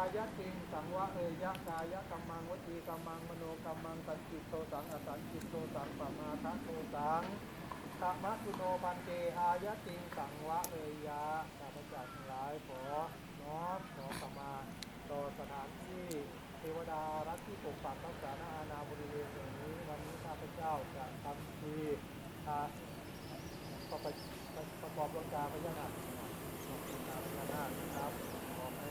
ายะติงสังวะเอยะกายะกัมมังวจีกัมมังมโนกัมมังสันจิตโตสังอสันจิตโตสังปมาทะโตสังธรรมะกุโนปันเตอายะติงสังวะเอยะข้าพเจ้าทั้งหลายขอมขอขมาต่อสถานที่เทวดารักที่ปกปักรักษาหน้าอาณาบริเวณแห่งนี้วันนี้ข้าพเจ้าจะทำพิธีอ่า ก็ไปประกอบดวงตาพญานาคนะครับดวงตาพญานาคนะครับขอให้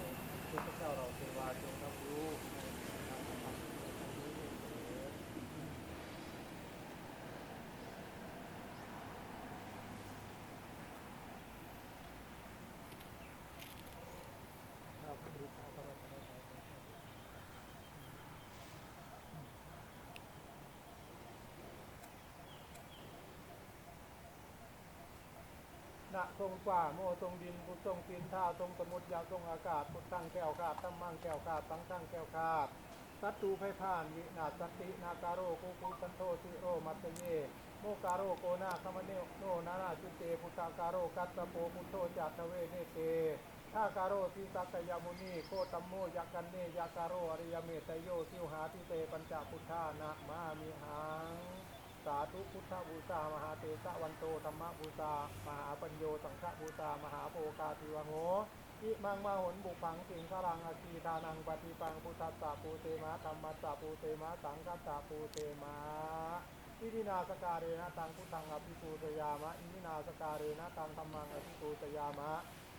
พุทธเจ้าเราเทวาจงรับรู้ในการทำในครั้งนี้ด้วยเถิดข้าพระพุทธเจ้าพระรัตนตรัย นะทรงฝ่าโมทรงดินพุทธทรงตีนท่าทรงสมุทรยาวทรงอากาศพุทธังแก้วขาดตั้มมั่งแก้วขาดตั้งตั้งแก้วขาดสัตตูไพพานวินาสตินาการโรกุกุสันโทสิโรมัตเตเยโมการโรโกนาคมเนโนนานาจุเตพุทธาการโรกัตตโปพุทโธจัตเวเนเตท่าการโรทิสักยามุนีโคตัมโมยักกันเนยาการโรอริยเมตโยสิวหาทิเตปัญจพุทธานะมามิหัง สาธุพุทธบูชามหาเตสะวันโตธรรมบูชามหาปัญโยสังฆบูชามหาโภคาทิวโหอิมังมาหนบุพังสิงฆรังอาคีทานังปฏิปังพุทธัสสะปูเตมะธรรมัสสะปูเตมะสังฆัสสะปูเตมะอิมินาสการเรนะตังพุทธังอภิปูตยามะอิมินาสการเรนะตังธรรมังอภิปูตยามะ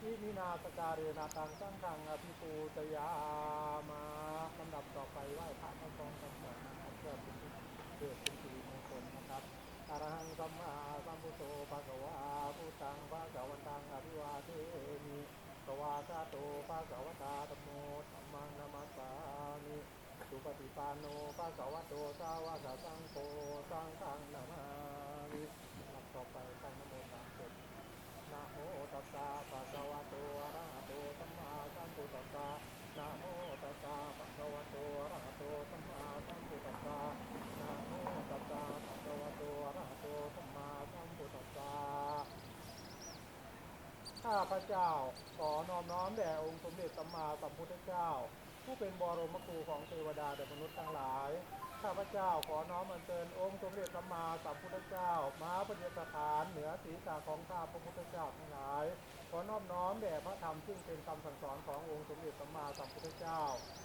อิมินาสการเรนะตังสังฆังอภิปูตยามะลำดับต่อไปไหว้พระทั้งสองกันก่อนนะครับเพื่อเป็นเกิดเป็นสิริมงคลนะครับ อรหังสัมมาสัมพุทโธภะคะวาพุทธังภะคะวันตังอภิวาเทมิสวาสาโตภะคะวตาตโมธัมมังนามัสสามิสุปฏิปันโนภะคะวะโตสาวะสังโฆสังฆังนามามิลำต่อไปตั้งนะโมสามจบนะโมตัสสะภะคะวะโตอะระหะโตสัมมาสัมพุทธัสสะนะโมตัสสะภะคะวะโตอะระหะโตสัมมาสัมพุทธัสสะ นะโมตัสสะภะคะวะโตอะระหะโตสัมมาสัมพุทธัสสะ ข้าพระเจ้า ขอน้อมน้อมแด่องค์สมเด็จสัมมาสัมพุทธเจ้า ผู้เป็นบรมครูของเทวดาและมนุษย์ทั้งหลาย ข้าพระเจ้าขอน้อมอัญเชิญองค์สมเด็จสัมมาสัมพุทธเจ้า มาประดิษฐานเหนือศีรษะของข้าพระพุทธเจ้าทั้งหลาย ขอนอบน้อมแด่พระธรรมซึ่งเป็นคำสั่งสอนขององค์สมเด็จสัมมาสัมพุทธเจ้า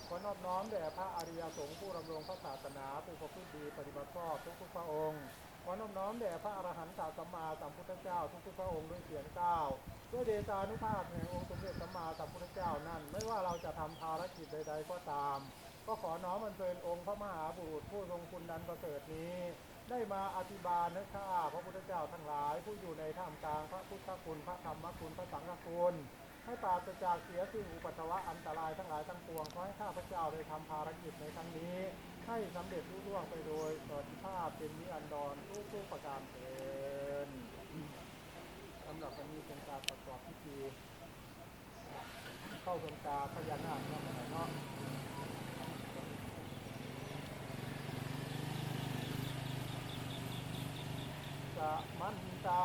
ขอนอบน้อมแด่พระอริยสงฆ์ผู้ดำรงพระศาสนาผู้ประพฤติดีปฏิบัติชอบทุกๆพระองค์ ขอนอบน้อมแด่พระอรหันตสัมมาสัมพุทธเจ้าทุกๆพระองค์ด้วยเสียงก้าวด้วยเดชานุภาพแห่งองค์สมเด็จสัมมาสัมพุทธเจ้านั่นไม่ว่าเราจะทำภารกิจใด ๆ ก็ตาม ก็ขอน้อมอัญเชิญองค์พระมหาบุรุษผู้ทรงคุณนันประเสริฐนี้ ได้มาอธิบาลนะข้าพระพุทธเจ้าทั้งหลาย ผู้อยู่ในท่ามกลางพระพุทธคุณพระธรรมคุณพระสังฆคุณ ให้ปราศจากเสียสิ่งอุปัตวะอันตรายทั้งหลายทั้งปวงขอให้ข้าพเจ้าได้ทำภารกิจในครั้งนี้ ให้สำเร็จรุ่ล่วงไปโดยสวัสดิภาพเป็นนิรันดรทุกทุกประการเถิดสำหรับวันนี้เป็นการประกอบพิธีเข้าดวงตาพญานาคเนาะเนาะสมันตา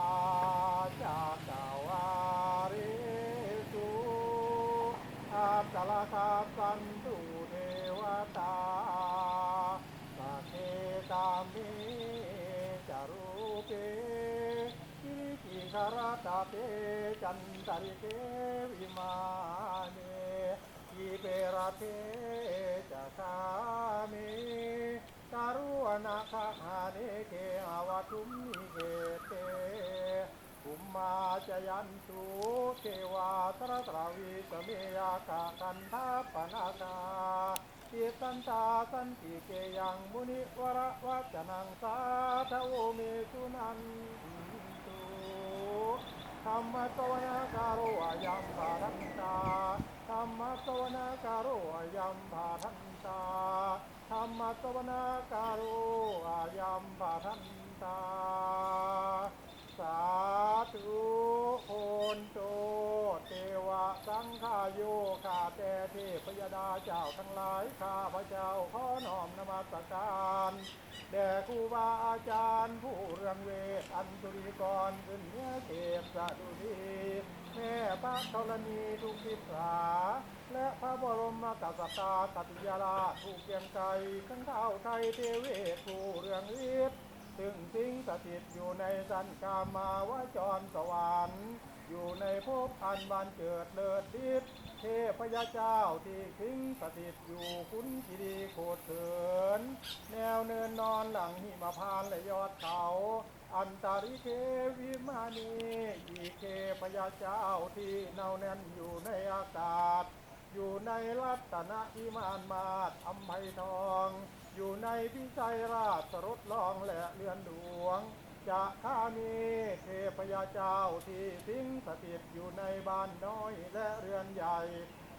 ริกิคารตาเตจันตริเกวิมาเนยิเปราเทจะคามิตารุวนาคาหาเนเกอาวาทุมนิเกเตภุมมาจยันตุเทวาตระตราวิสเมยากากันทาปนาคาจิตันตาสันติเกยังมุนิวระวัจนังสาธโวเมสุนัน ธรรมตวนาการุอายัมภารันตาธรรมตวนาการุอายัมภารันตาธรรมตวนาการุอายัมภารันตา สาธุโอนโตเทวะสังฆายโยข้าแต่เทพยดาเจ้าทั้งหลายข้าพระเจ้าขอน้อมนมัสการแด่ครูบาอาจารย์ผู้เรืองเวทอันตุรีกรขึ้นเนื้อเทพสะดุดีแม่พระธรณีทุกทิศาและพระบรมากษัตาตติยาลาถูกเกียงไกรขังเท้าไทยเทเวศผู้เรืองฤทธิ์ ซึ่งสิงสถิตอยู่ในสันกามาวจรสวรรค์ อยู่ในภพอันบานเกิดเลิศดิษเทพยาเจ้าที่สิงสถิตอยู่คุณกิรีโคตรเถิน แนวเนินนอนหลังหิมพานและยอดเขา อันตริเควิมานีอีเคพยาเจ้าที่เนาแน่นอยู่ในอากาศ อยู่ในรัตนอิมานมาศอัมไพทอง อยู่ในพิชัยราชรดลองและเรือนหลวง จะข้ามีเทพยาเจ้าที่สิงสถิตอยู่ในบ้านน้อยและเรือนใหญ่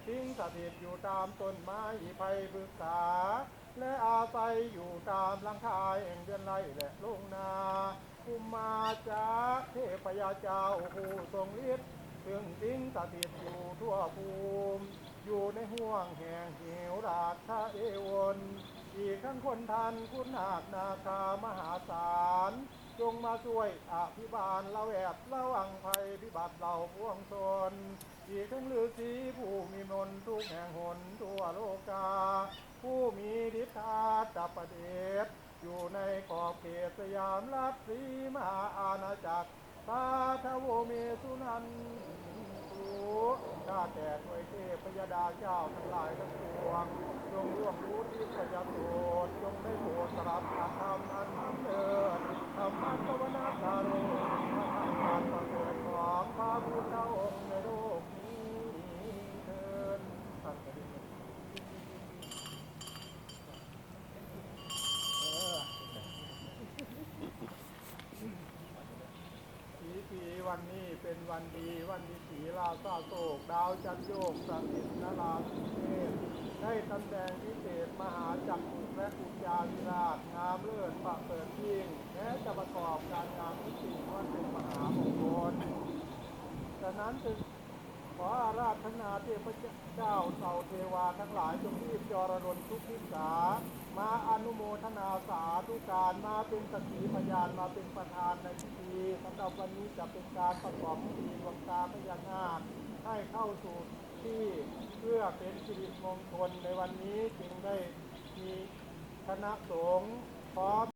สิงสถิตอยู่ตามต้นไม้ไผ่บึกษา และอาศัยอยู่ตามลังคาแห่งเดือนไรและลงนาอุมมาจาเทพยาเจ้าผู้ทรงฤทธิ์ซึ่งสิงสถิตอยู่ทั่วภูมิ อยู่ในห่วงแห่งเหวราชเอวนอีกทั้งคนทันคุณนาคนาคามหาศาล จงมาช่วยอภิบาลเราแอบระวังภัยพิบัติเราพวงชนอีกทั้งฤาษีผู้มีมนต์ทุกแห่งหนทั่วโลกา ผู้มีฤทธาจัประเดชอยู่ในขอบเขตสยามรัฐสีมหาอาณาจักรตาทโวเมสุนัน ข้าแต่ถวยเทพยดาเจ้าทั้งหลายทั้งปวงจงร่วมรู้ที่ประยชน์โปรดจงได้โปรดสรับอาธรรมอันเลิศธรรมะภาวนาคาโรพระธรรมการประเสริฐของพระพุทธองค์ในโลกนี้เถิดท่านก็ได้ยินเออีวันนี้เป็นวันดีวันดีสีลาซาโศกดาวจันโยกสถิตนาราสีเทพได้ตำแหน่งพิเศษมหาจักรุและอุจาวิราชงามเลิศประเสริฐยิ่งแม้จะประกอบการงานที่สี่ว่าเป็นมหามงคลฉะนั้นจึง ออาราธนาเทพเจ้าเสาเทวาทั้งหลายจงรีบจรนนทุกทิศามาอนุโมทนาสาธุการมาเป็นสักขีพยานมาเป็นประธานในพิธีสำหรับวันนี้จะเป็นการประกอบพิธีดวงตาพญานาคให้เข้าสู่ที่เพื่อเป็นสิริมงคลในวันนี้จึงได้มีคณะสงฆ์พร้อม